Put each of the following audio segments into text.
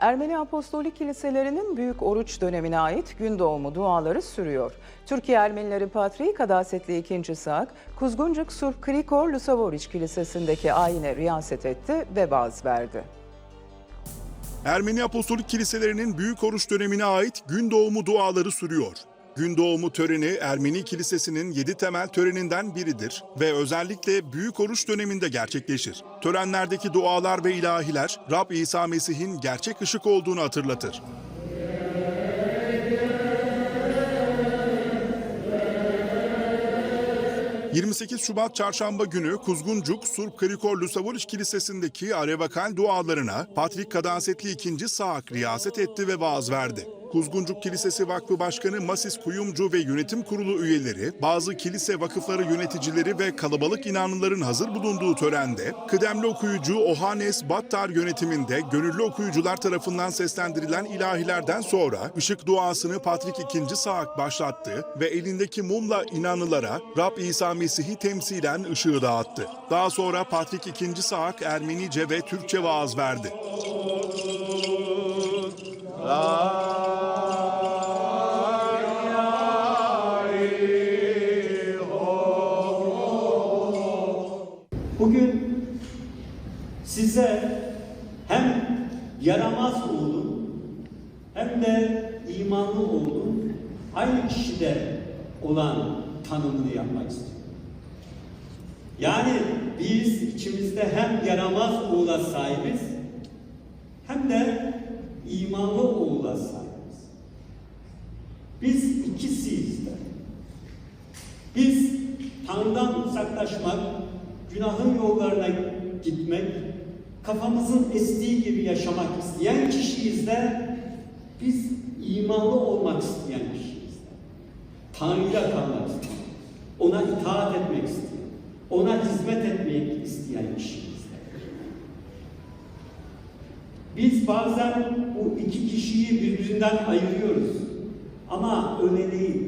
Ermeni Apostolik Kiliselerinin büyük oruç dönemine ait gün doğumu duaları sürüyor. Türkiye Ermenileri Patriği Kadasetli II. Sak, Kuzguncuk Surp Krikor Lusavoriç Kilisesi'ndeki ayine riyaset etti ve vaaz verdi. Ermeni Apostolik Kiliselerinin büyük oruç dönemine ait gün doğumu duaları sürüyor. Gün doğumu töreni Ermeni Kilisesi'nin yedi temel töreninden biridir ve özellikle büyük oruç döneminde gerçekleşir. Törenlerdeki dualar ve ilahiler Rab İsa Mesih'in gerçek ışık olduğunu hatırlatır. ...28 Şubat Çarşamba günü Kuzguncuk Surp Krikor Lusavoriç Kilisesi'ndeki Arevakal dualarına Patrik Kadasetli II. Saak riyaset etti ve vaaz verdi. Kuzguncuk Kilisesi Vakfı Başkanı Masis Kuyumcu ve yönetim kurulu üyeleri, bazı kilise vakıfları yöneticileri ve kalabalık inanlıların hazır bulunduğu törende, kıdemli okuyucu Ohanes Battar yönetiminde gönüllü okuyucular tarafından seslendirilen ilahilerden sonra ışık duasını Patrik II. Saak başlattı ve elindeki mumla inanlılara Rab İsa Mesih'i temsilen ışığı dağıttı. Daha sonra Patrik II. Saak Ermenice ve Türkçe vaaz verdi. Bugün size hem yaramaz oğlun hem de imanlı oğlun aynı kişide olan tanımını yapmak istiyorum. Yani biz içimizde hem yaramaz oğula sahibiz hem de imanlı oğula sahibiz. Biz ikisiyiz de. Biz Tanrı'dan uzaklaşmak, günahın yollarına gitmek, kafamızın estiği gibi yaşamak isteyen kişiyiz de biz imanlı olmak isteyen kişiyiz de. Tanrı'ya kalmak isteyen, ona itaat etmek isteyen, ona hizmet etmek isteyen kişiyiz. Biz bazen bu iki kişiyi birbirinden ayırıyoruz. Ama öyle değil.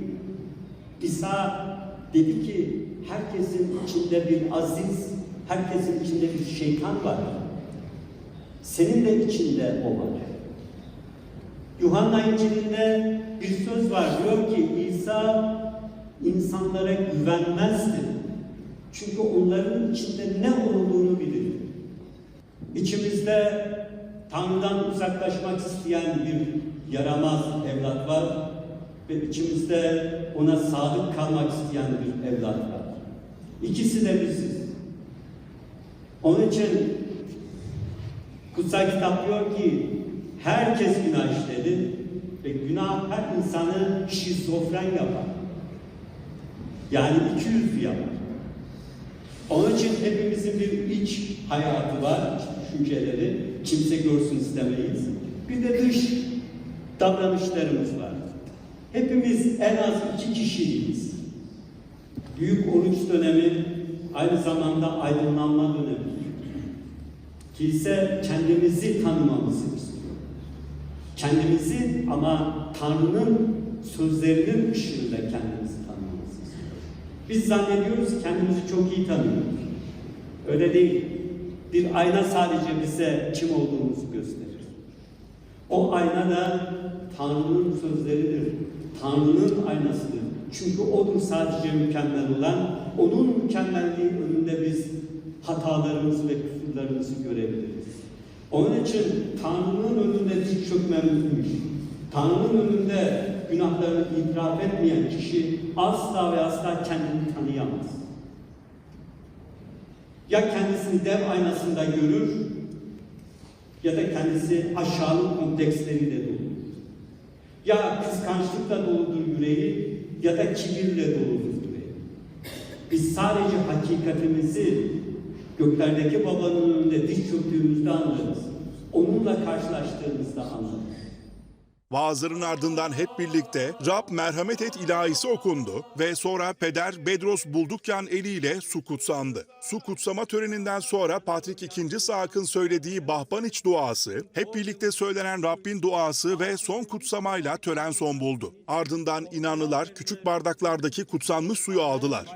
İsa dedi ki herkesin içinde bir aziz, herkesin içinde bir şeytan var. Senin de içinde o var. Yuhanna İncil'inde bir söz var diyor ki İsa insanlara güvenmezdi. Çünkü onların içinde ne olduğunu bilir. İçimizde Tanrı'dan uzaklaşmak isteyen bir yaramaz evlat var ve içimizde ona sadık kalmak isteyen bir evlat var. İkisi de biziz. Onun için kutsal kitap diyor ki herkes günah işledi ve günah her insanı şizofren yapar. Yani iki yüzlü yapar. Onun için hepimizin bir iç hayatı var, düşünceleri. Kimse görsün istemeyiz. Bir de dış davranışlarımız var. Hepimiz en az iki kişiyiz. Büyük oruç dönemi aynı zamanda aydınlanma dönemi. Kilise kendimizi tanımamızı istiyor. Kendimizi ama Tanrı'nın sözlerinin ışığında kendimizi tanımamızı istiyor. Biz zannediyoruz kendimizi çok iyi tanıyoruz. Öyle değil. Bir ayna sadece bize kim olduğumuzu gösterir. O ayna da Tanrı'nın sözleridir. Tanrı'nın aynasıdır. Çünkü O'dur sadece mükemmel olan. O'nun mükemmelliği önünde biz hatalarımızı ve kusurlarımızı görebiliriz. Onun için Tanrı'nın önünde diz çökmemizmiş. Tanrı'nın önünde günahlarını itiraf etmeyen kişi asla ve asla kendini tanıyamaz. Ya kendisini dev aynasında görür ya da kendisi aşağılık kompleksleriyle dolu. Ya kıskançlıkla doludur yüreği ya da kibirle doludur yüreği. Biz sadece hakikatimizi göklerdeki babanın önünde diz çöktüğümüzde anlarız. Onunla karşılaştığımızda anlarız. Vaazların ardından hep birlikte Rab merhamet et ilahisi okundu ve sonra Peder Bedros Buldukyan eliyle su kutsandı. Su kutsama töreninden sonra Patrik II. Saak'ın söylediği Bahbaniç duası, hep birlikte söylenen Rabbin duası ve son kutsamayla tören son buldu. Ardından inanlılar küçük bardaklardaki kutsanmış suyu aldılar.